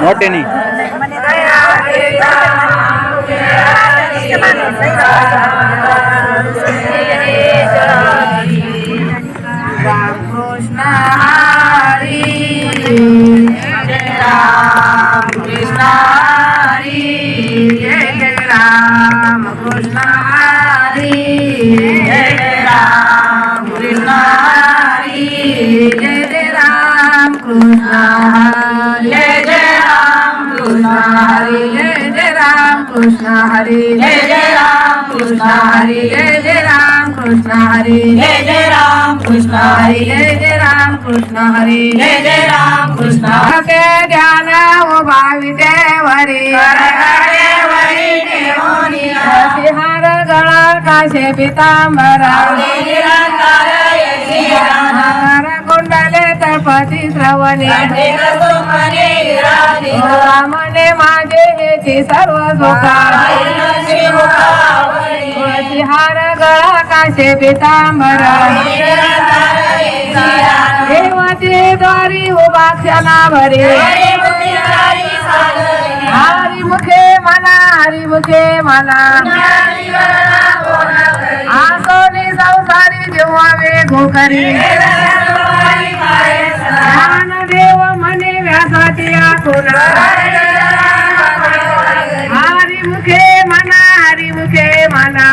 મોટેની મને जय जय राम कृष्ण हरी जय जय राम कृष्ण हरी जय जय राम कृष्ण हरी जय जय राम कृष्ण हरी जय जय राम कृष्ण हरी जय जय राम कृष्ण के ध्यान उभा विटेवरी हार गळा काशे पितांबरा। कुंडले तळपती श्रवणे. रामने माझे हेची सर्व हार गळा काशे पितांबरा. देवाची द्वारी उभा क्षणाभरी. हरी मुखे म्हणा हरी मुखे म्हणा आसोनी संसारी जेव्हा वेगो करी नारायण देव मने व्यासाती आकुल हरी मुखे मना हरी मुखे मना।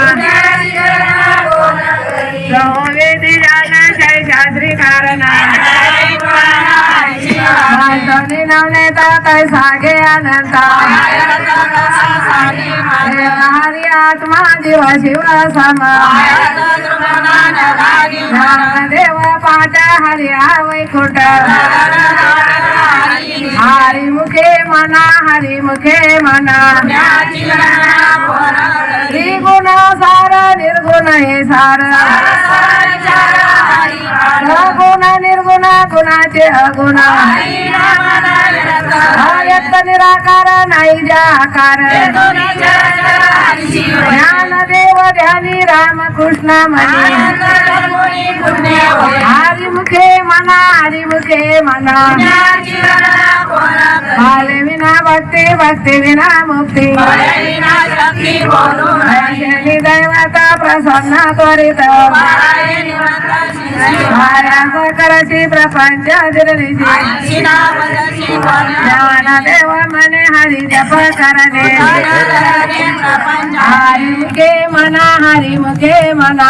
माणसाने नवने सागे अनंता. हरी आत्मा जीव शिव समा. देव पाठ हरी हा वैकुंठ हरी मुखे मना हरी मुखे मना. त्रिगुण सार निर्गुण हे सार. गुण निर्गुण गुणाचे अगुण. निराकार नाही जाकार ज्ञान देव ध्यानी राम कृष्ण म्हणे हरिमुखे मना हरिमुखे मना। आले विना भक्ती भक्ती विना मुक्ती। दैवता प्रसन्न त्वरित। करती प्रपंच दिरलीची देव मने हरि जप करणे। हरिमुखे म्हणा हरिमुखे म्हणा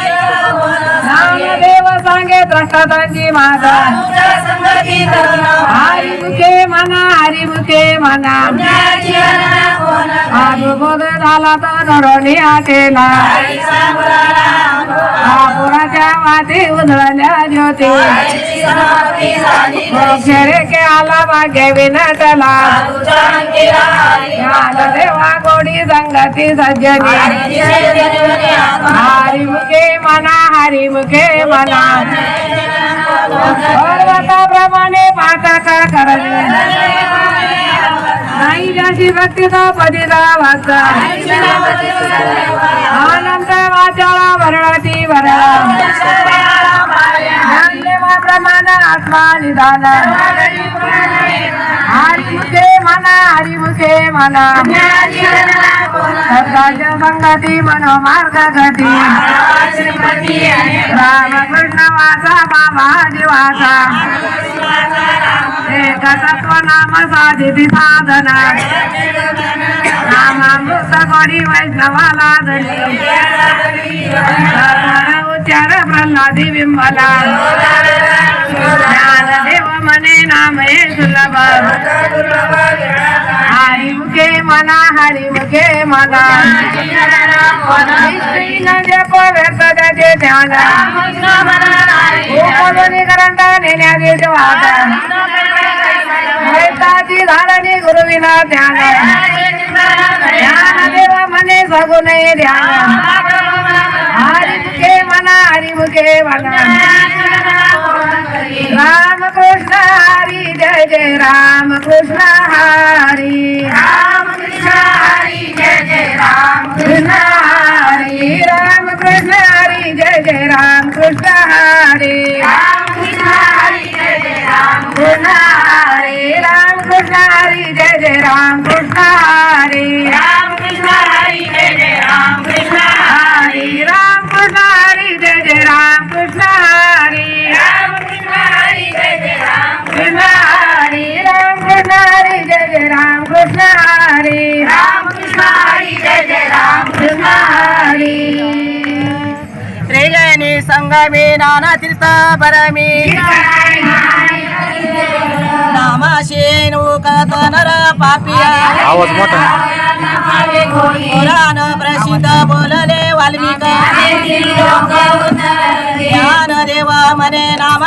देव सांगे द्रष्टातांची माता हरी मुखे मना. हरी मुखे म्हणा बोध झाला तर नरोनी आटेला पुराच्या माती उधळल्या ज्योती. मोक्षरे के आला भाग्य विनटला. देवा गोडी संगती सज्जनी. हरी मुखे मना हरी मुखे मना. पर्वताप्रमाणे पाठाचा करावे नाही भक्तीचा पतीचा वाचा. आनंद वाचाला वरळती वरा. प्रमाण आत्मा निधान हरिमुखे म्हणा हरिमुखे म्हणा सर्वाच्या संगती मनो मार्ग गती रामकृष्ण वाचा बाबा दिवासा एकसत्व नाम साधिती साधना नामामृत गोडी वैष्णवाला धनी. उच्चार प्रल्हादी बिंबला ज्ञानदेव मने नाम हे सुलभ हरी मुखे मना हरी मुखे मना. जप व्यर्थ त्याचे ध्यान. करंट नेण्याचे वाद मैताची धारणी गुरुविना ध्यान. ध्यान देव मने सगुण ध्यान. हरी ஞான அறிவுகே வண்ணம் ராமகிருஷ்ண ஹரி ஜெய ஜெய ராமகிருஷ்ண ஹரி ராமகிருஷ்ண ஹரி ஜெய ஜெய ராமகிருஷ்ண ஹரி ராமகிருஷ்ண ஹரி ஜெய ஜெய ராமகிருஷ்ண ஹரி ராமகிருஷ்ண ஹரி ஜெய ஜெய ராமகிருஷ்ண ஹரி ராமகிருஷ்ண ஹரி ஜெய ஜெய ராமகிருஷ்ண ஹரி కృష్ణ హరే రామకృష్ణ హరి జయ జయ సంగమే నానా తీర్థ పరమే. నామాశేను కథనర పాపియ. आवाज प्रसिद्ध बोलले वाल्मिका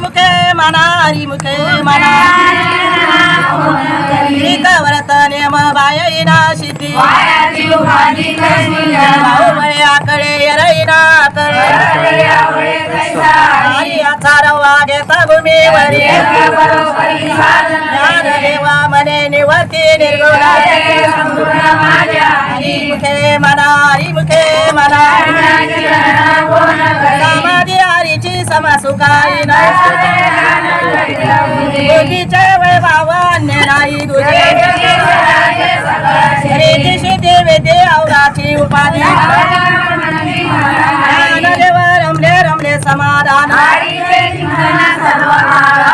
ముఖే మనారి ముఖే మనావరతనేమ బాయైనా సిద్ధి ఆకడే ఎరైనా భూమి వరి మనే నివర్తి నిర్గుణ ముఖే మనారి ముఖే మనారి वारीची समासुकाई दोघीच्या वैभावाने नाही देवे दे औराची उपाधी. ज्ञानदेव रमले रमले समाधान.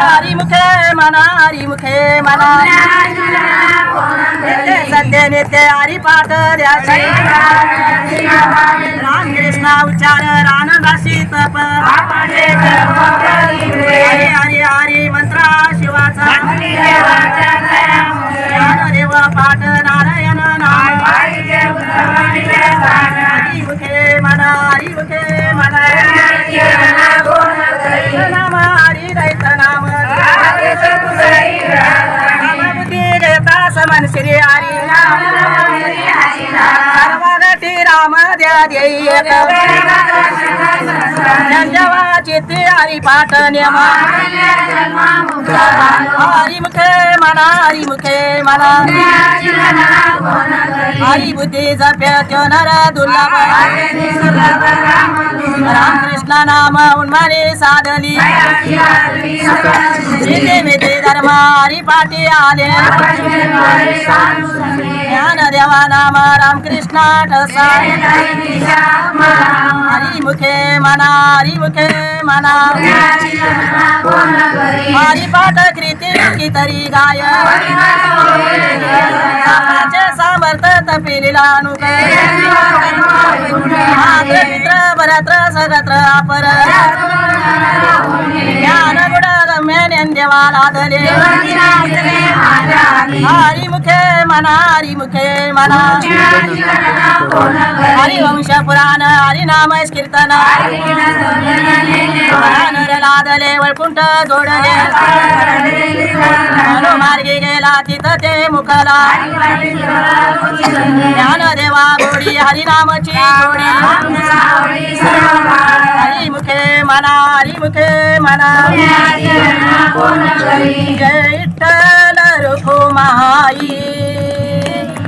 हरी मुखे मना हरी मुखे मना सत्य नित्य हरी पाठ द्याशी राम कृष्ण उच्चार रानदासी तप. हरी हरी हरी मंत्रा शिवाचा. ज्ञानदेव पाठ नारायण नाम. हरी मुखे मना हरी मना. மனசிறியாரியா मध्या देयक ज्ञानदेवाची तयारी पाठ नेमा हरी मुखे म्हणा हरी मुखे म्हणा हरी बुद्धी जप्यात नर दुर्लभ रामकृष्ण नाम उन्माने साधली धर्म हरी पाठी आले ज्ञानदेवा नाम रामकृष्णाट हरिमुखे मना हरिमुखे मना हरिपाठ कृती कितरी गाय सामर्थ तपिलानुक मित्र परत्र सगत्र अपर ज्ञानगुण रम्य देवाला हरिमुखे मना हरिमुखे मुखे मना। हरिवंश पुराण हरिनाम कीर्तन पुराण लादले वळकुंठ जोडले। मार्गी गेला तिथं ते मुखला। ज्ञान देवा गोडी हरिनामची गोडी हरी मुखे मना हरी मुखे मना। जय विठ्ठल रुखुमाई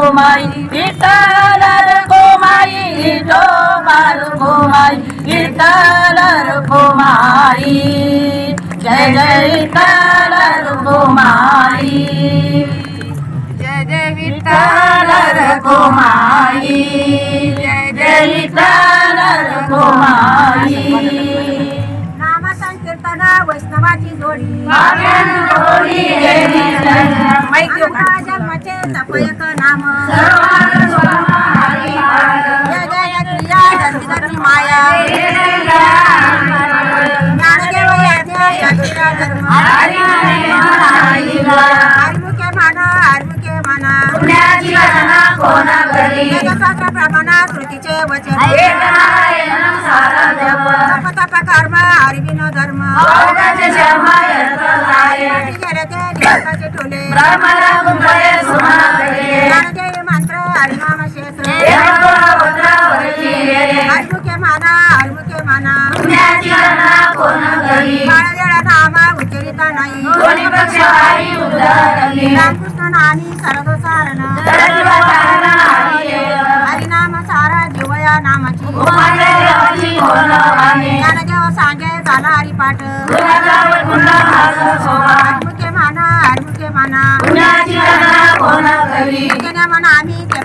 ঘুমাই ইতালার ঘুমাই তোমার ঘুমাই ইতালার ঘুমাই জয় জয় ইতালার ঘুমাই জয় জয় ইতালার ঘুমাই জয় জয় ইতালার ঘুমাই नाम संकीर्तन वैष्णवाची जोडी मागे नाम सर्वांग वचन एक नारायण सारा तप कर्म हरिविनो धर्म अवघाचे शर्मा ठोले क्षेत्र माना आर्मुखे माना पुण्याची गणना उच्चरिता नाही दोन्ही पक्ष हरी रामकृष्ण नानी सरदो सारण देव. हरिनाम सारा जीवया नामाची ज्ञानदेव सांगे झाला हरिपाठ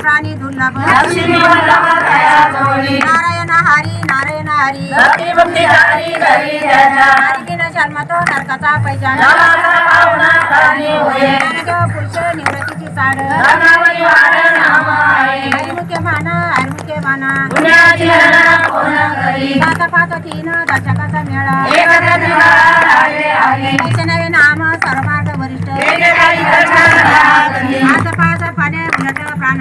प्राणी दुर्लभ। लक्ष्मी वल्लभ तया जोडी नारायण हरी नारायण हरी। भक्ती भक्ती हरी करी त्याच्या हरिगिन जन्म तो नरकाचा पैजाण नावाचा पाहुणा प्राणी होय। ज्ञानदेव पुरुष निवृत्तीची नाम आहे। हरिमुखे माना हरिमुखे माना। पुण्याची कोणा करी। तीन दशकाचा मेळा। आले आले नवे नाम सर्वमार्ग वरिष्ठ। పదే ఉన్నత ప్రాణ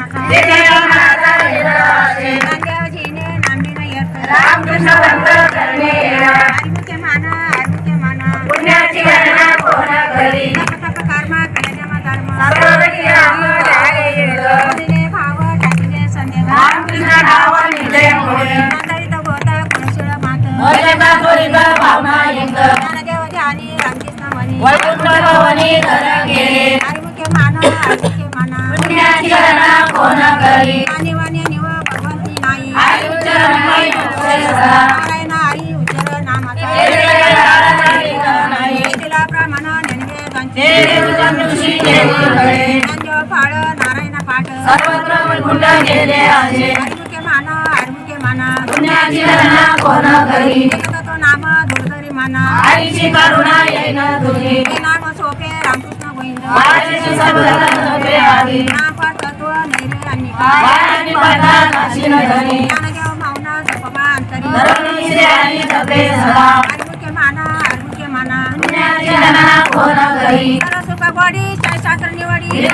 फाळ नारायण पाठ. सर्वत्र वैकुंठ गेले माना हरिमुखे माना. पुण्याची गणना कोणा करी? एकदा तो नाम दुर्धरी माना. आईची करुणा येईन तुझी. नाम सोपे रामकृष्ण गोविंद. वाचेची सबलते आधी. नाम तत्व नैरे आणि वायानी पडला नाशिन धनी ज्ञानदेव माऊना जपमा अंतरी. धरणीचे आणि तपे सदा. पुण्याची गणना कोणा करी सुख गोडी शास्त्र निवडी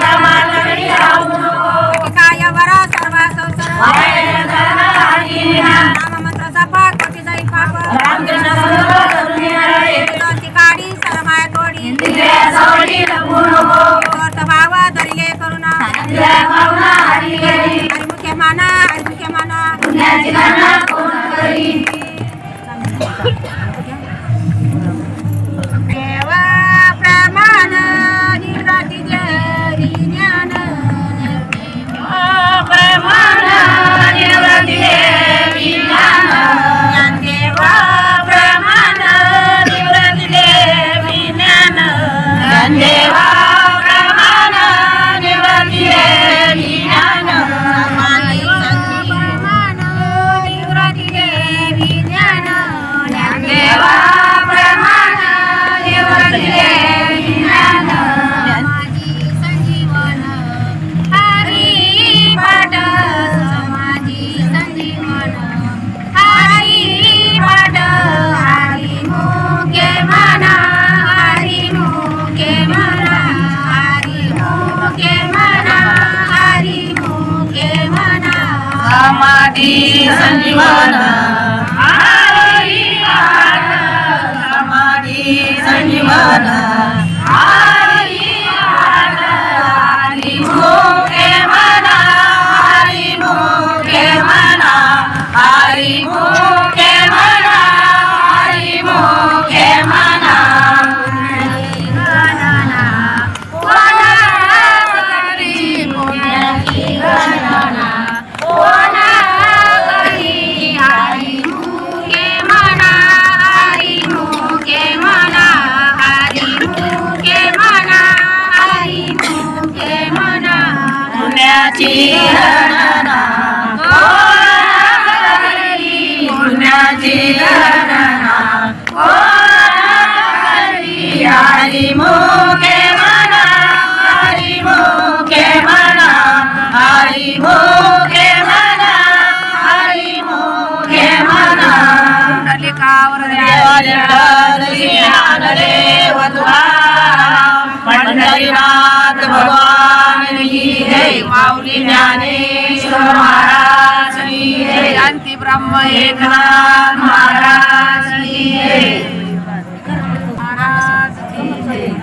संजीवन पाठ. समाधी संजीवन पंढरीनाथ भगवान हे माऊली ज्ञानेश्वर महाराज हे अंतिब्रह्म एकनाथ महाराज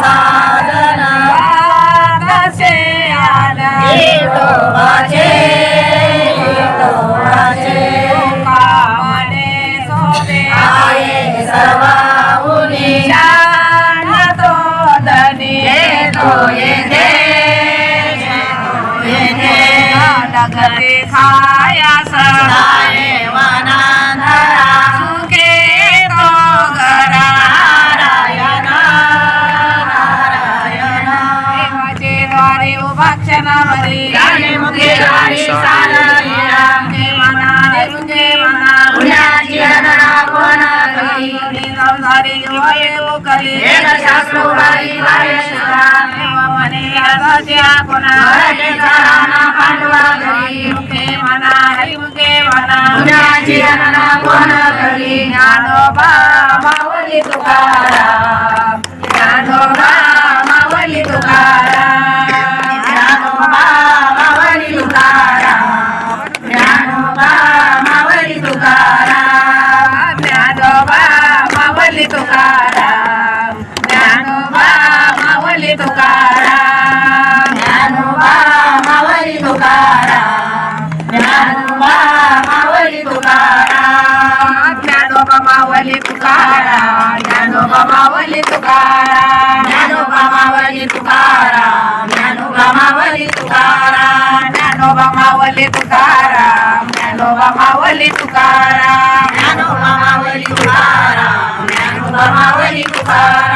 さい。बाबा माऊली तुकारा मावली तुकाराम. ज्ञानोबा मावली तुकाराम. ज्ञानोबा मावली तुकाराम. ज्ञानोबा मावली तुकाराम. ज्ञानोबा मावली तुकाराम. ज्ञानोबा मावली तुकाराम. ज्ञानोबा मावली तुकाराम.